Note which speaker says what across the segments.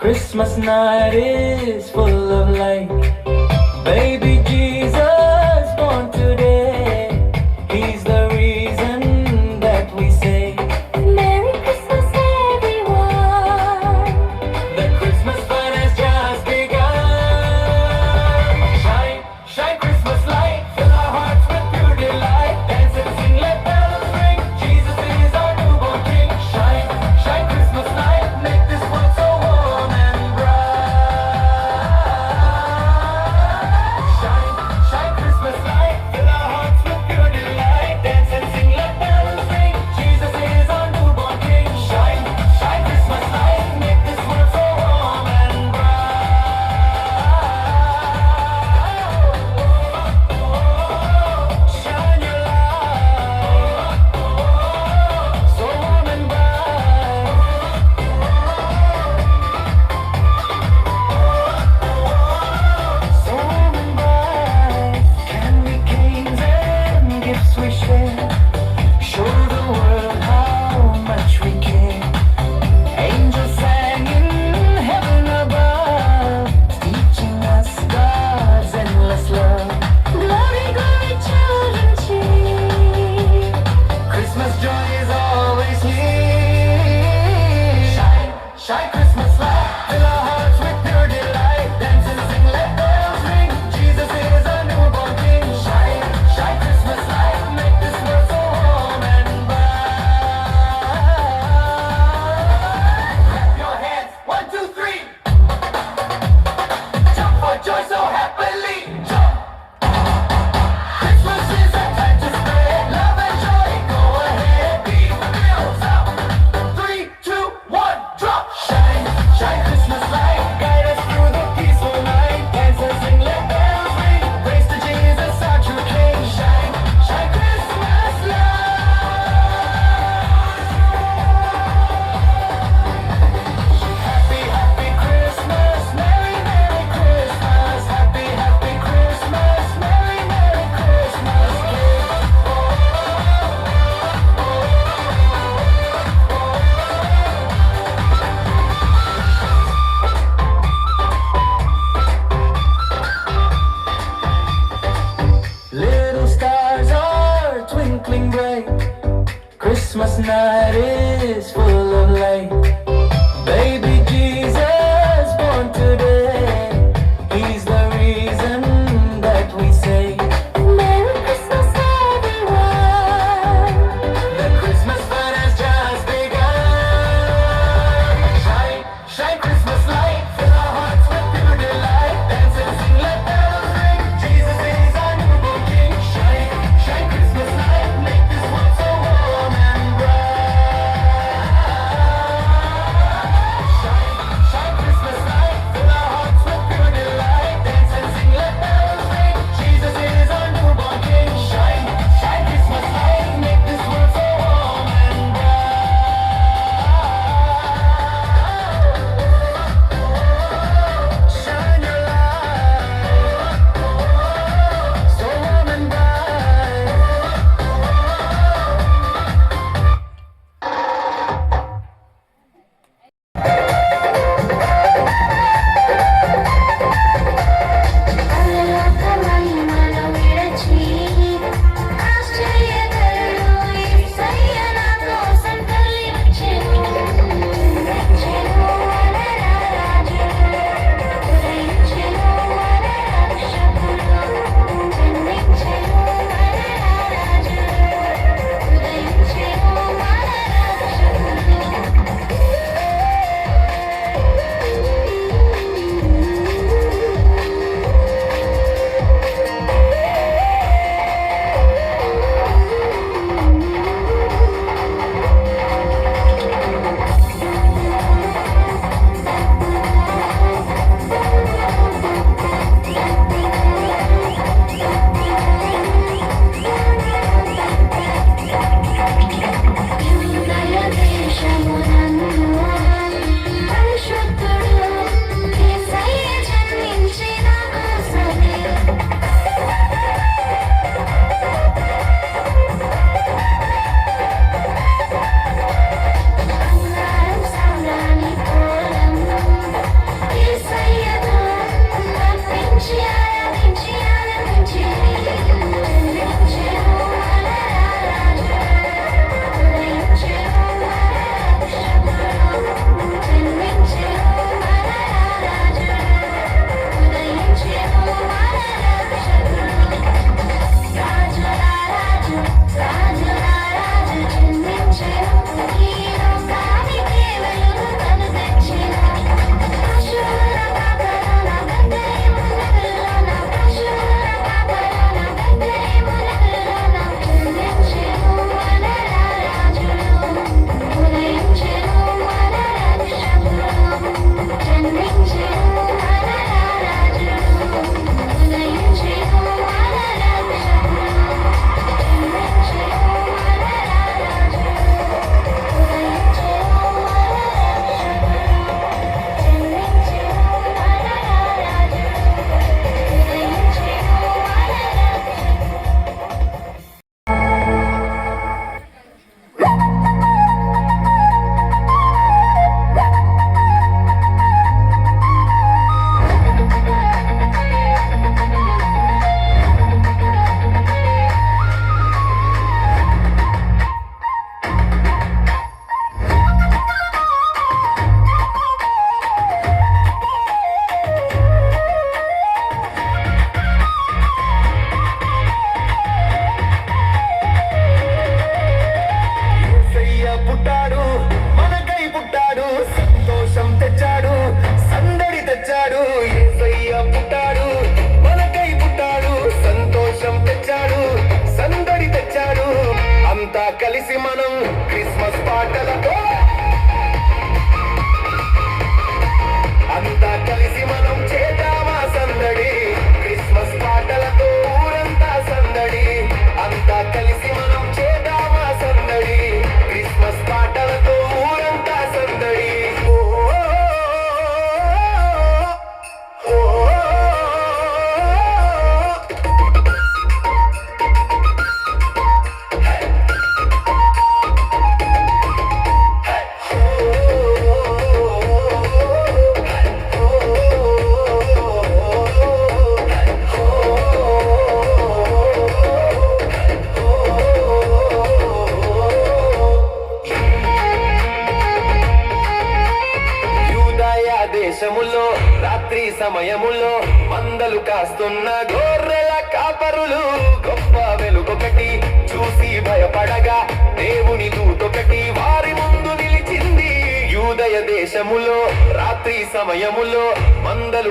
Speaker 1: Christmas night is full of light. Baby Jesus.
Speaker 2: Christmas
Speaker 1: night is full of light. Baby,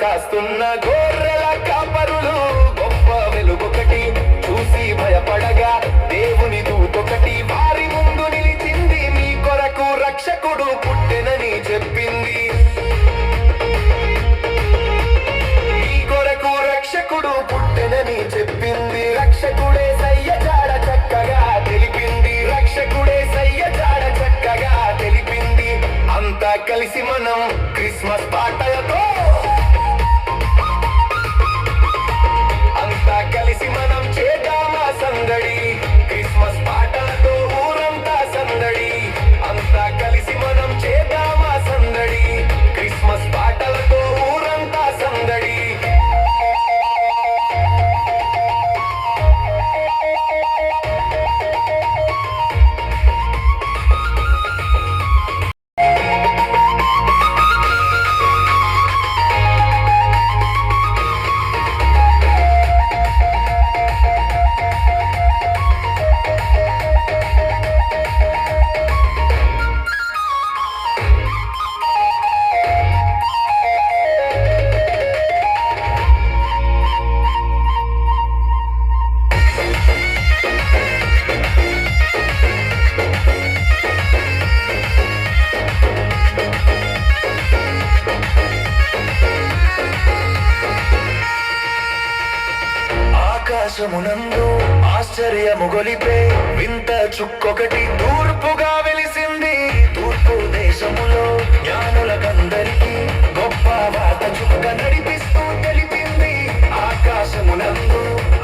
Speaker 1: కాస్తున్న గొర్రెల కాపరులు గొప్ప వెలుగొకటి చూసి భయపడగా దేవుని దూతొకటి వారి ముందు నిలిచింది మీ కొరకు రక్షకుడు పుట్టెనని చెప్పింది. మీ కొరకు రక్షకుడు పుట్టెనని చెప్పింది. రక్షకుడే సయ్య జాడ చక్కగా తెలిపింది. రక్షకుడే సయ్య జాడ చక్కగా తెలిపింది. అంతా కలిసి మనం క్రిస్మస్ పాటలు చుక్కొకటి తూర్పుగా వెలిసింది. తూర్పు దేశములో జ్ఞానులకందరికీ గొప్ప వాత చుక్క నడిపిస్తూ తెలిపింది. ఆకాశమునందు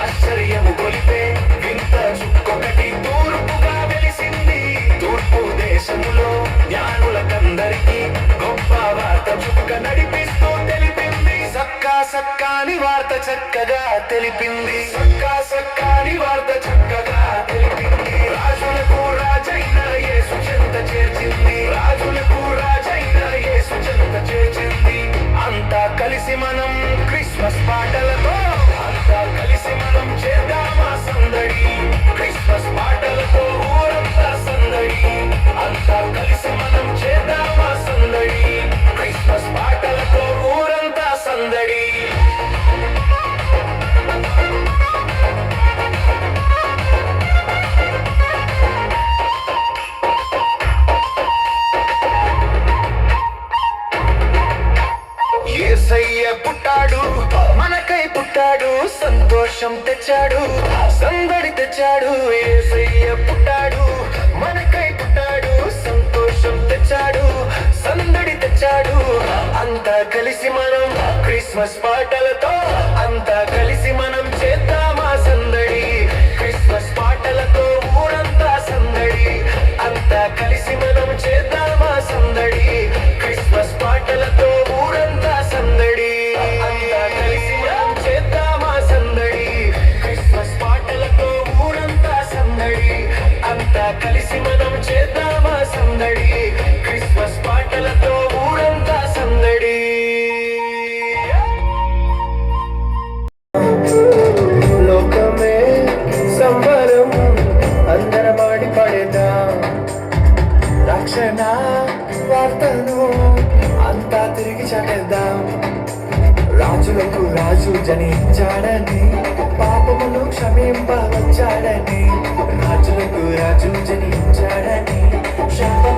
Speaker 1: ఆశ్చర్యము కొలిపే వింత చుక్కొకటి తూర్పుగా వెలిసింది. తూర్పు దేశములో జ్ఞానులకందరికీ గొప్ప వాత చుక్క నడిపి సక్కాని వార్త చక్కగా తెలిపింది. సక్కా సక్కాని వార్త చక్కగా తెలిపింది. రాజులకు రాజైన యేసు చెంత చేర్చింది. రాజులకు రాజైన యేసు చెంత చేర్చింది. అంతా కలిసి మనం క్రిస్మస్ పాటలతో అంతా కలిసి మనం అంతా కలిసి మనం చేద్దామా సందడి? క్రిస్మస్ పాటలతో ఊరంతా సందడి. అంతా కలిసి మనం చేద్దామా సందడి? క్రిస్మస్ పాటలతో ఊరంతా సందడి. అంతా కలిసి మనం చేద్దామా సందడి? క్రిస్మస్ పాటలతో ఊరంతా సందడి. అంతా కలిసి మనం చేద్దామా సందడి? క్రిస్మస్ పాటలతో యేసు జనించాడని పాపమును క్షమింపవచ్చాడని రాజులకు రాజు జనించాడని
Speaker 3: శాపము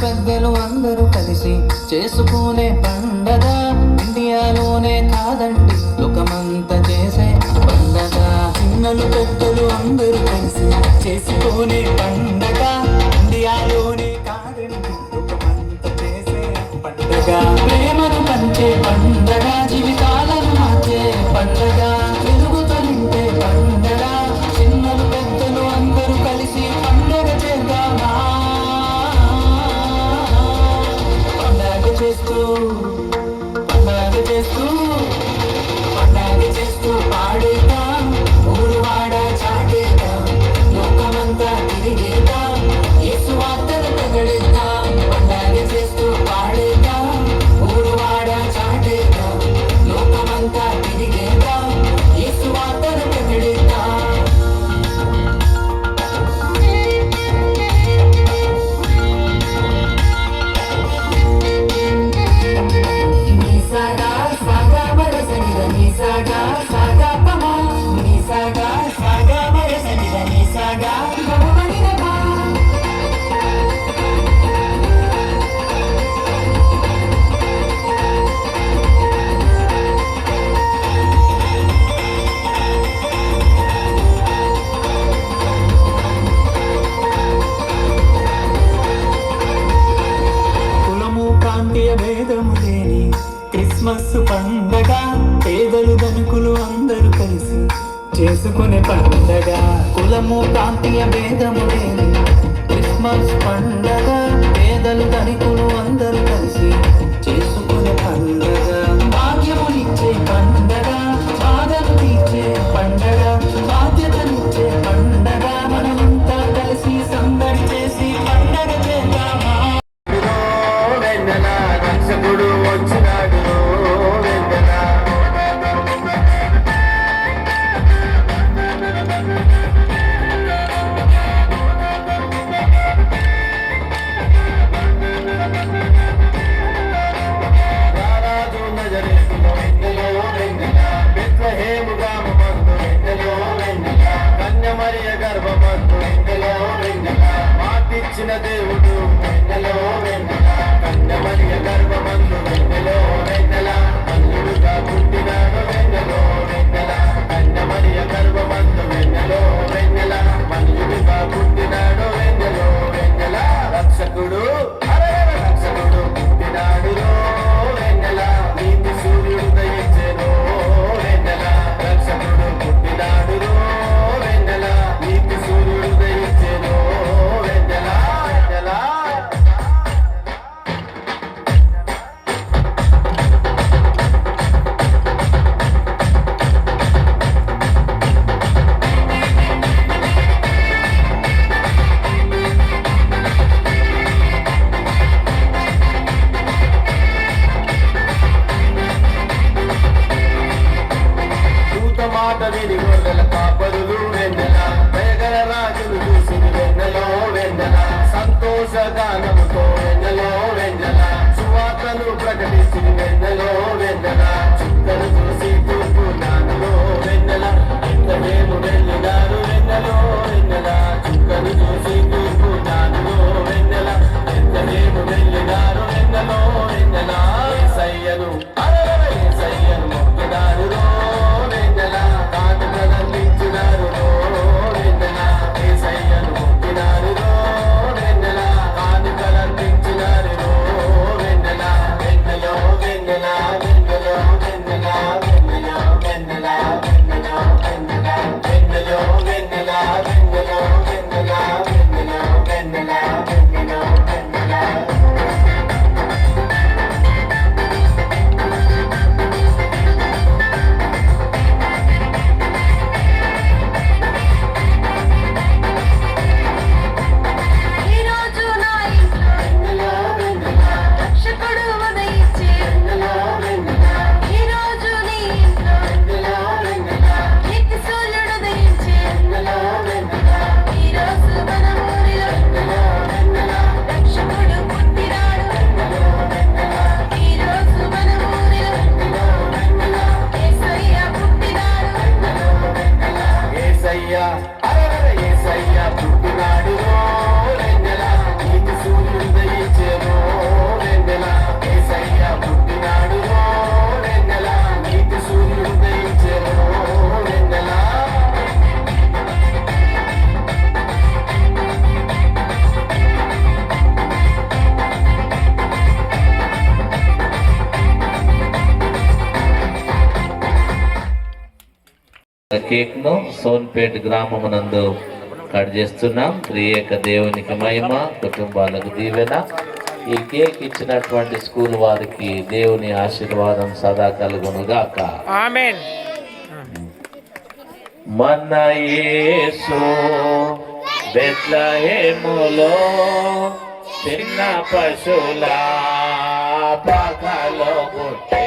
Speaker 3: పెద్దలు అందరూ కలిసి చేసుకునే పండగ ఇండియాలోనే కాదండి లోకమంతా చేసే పండగ చిన్నలు పెద్దలు అందరూ కలిసి చేసుకునే పండగ ఇండియాలోనే కాదండి లోకమంతా చేసే పండగ ప్రేమను పంచే పండగ జీవితం కొనే పండగ. కులము ప్రాంతీయ భేదము లేదు క్రిస్మస్ పండగ. పేదలు ధనికులు రాజధానముతో
Speaker 1: వెన్నెలో వెన్నెల సువార్తను ప్రకటించి వెన్నెలో వెన్నెల చుక్కలు చూసి తూర్పు నానలో వెన్నెల ఇంతవేము వెళ్ళినారు వెన్నెలో వెన్నెల చుక్కలు చూసి తూర్పు నానలో వెన్నెల ఎంతవేము వెళ్ళినారు వెన్నెలో వెన్నెల సయ్యను
Speaker 4: కేక్ను సోన్పేట్ గ్రామమునందు కట్ చేస్తున్నాం. ప్రియక దేవునికి మహిమ కుటుంబాలకు దీవెన. ఈ కేక్ ఇచ్చినటువంటి స్కూల్ వారికి దేవుని ఆశీర్వాదం సదా కలుగునుగాక. మన యేసు చిన్న పశువుల పాకలో పుట్టే